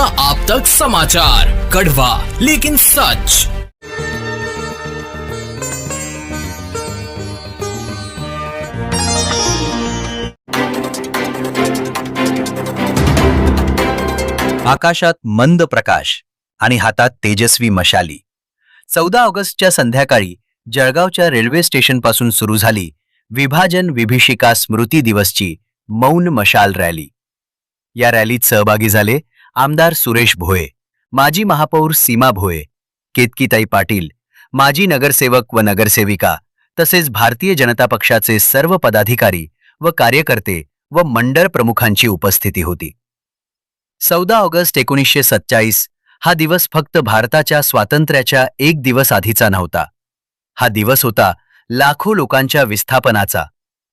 India आप तक समाचार। कड़वा लेकिन सच। आकाशात मंद प्रकाश आणि हातात तेजस्वी मशाली. चौदा ऑगस्टच्या संध्याकाळी जळगावच्या रेल्वे स्टेशनपासून सुरू झाली विभाजन विभीषिका स्मृती दिवसची मौन मशाल रॅली. या रॅलीत सहभागी झाले आमदार सुरेश भोये माजी महापौर सीमा भोये केतकीताई पाटील माजी नगरसेवक व नगरसेविका तसेच भारतीय जनता पक्षाचे सर्व पदाधिकारी व कार्यकर्ते व मंडळ प्रमुखांची उपस्थिती होती. चौदा ऑगस्ट एकोणीसशे सत्चाळीस हा दिवस फक्त भारताच्या स्वातंत्र्याच्या एक दिवस आधीचा नव्हता. हा दिवस होता लाखो लोकांच्या विस्थापनाचा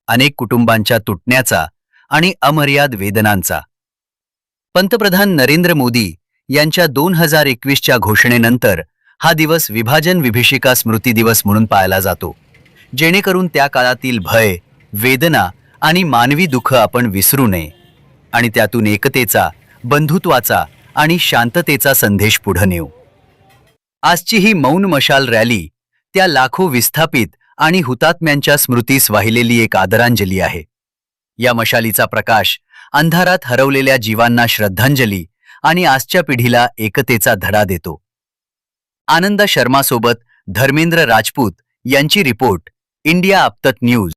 अनेक कुटुंबांच्या तुटण्याचा आणि अमर्याद वेदनांचा. पंतप्रधान नरेंद्र मोदी यांच्या दोन हजार एकवीसच्या घोषणेनंतर हा दिवस विभाजन विभीषिका स्मृती दिवस म्हणून पाळला जातो. जेणेकरून त्या काळातील भय वेदना आणि मानवी दुःख आपण विसरू नये आणि त्यातून एकतेचा बंधुत्वाचा आणि शांततेचा संदेश पुढे नेऊ. आजची ही मौन मशाल रॅली त्या लाखो विस्थापित आणि हुतात्म्यांच्या स्मृतीस वाहिलेली एक आदरांजली आहे. या मशालीचा प्रकाश अंधारात हरवलेल्या जीवांना श्रद्धांजली आणि आजच्या पिढीला एकतेचा धडा देतो. आनंद शर्मासोबत धर्मेंद्र राजपूत यांची रिपोर्ट इंडिया आपतक न्यूज.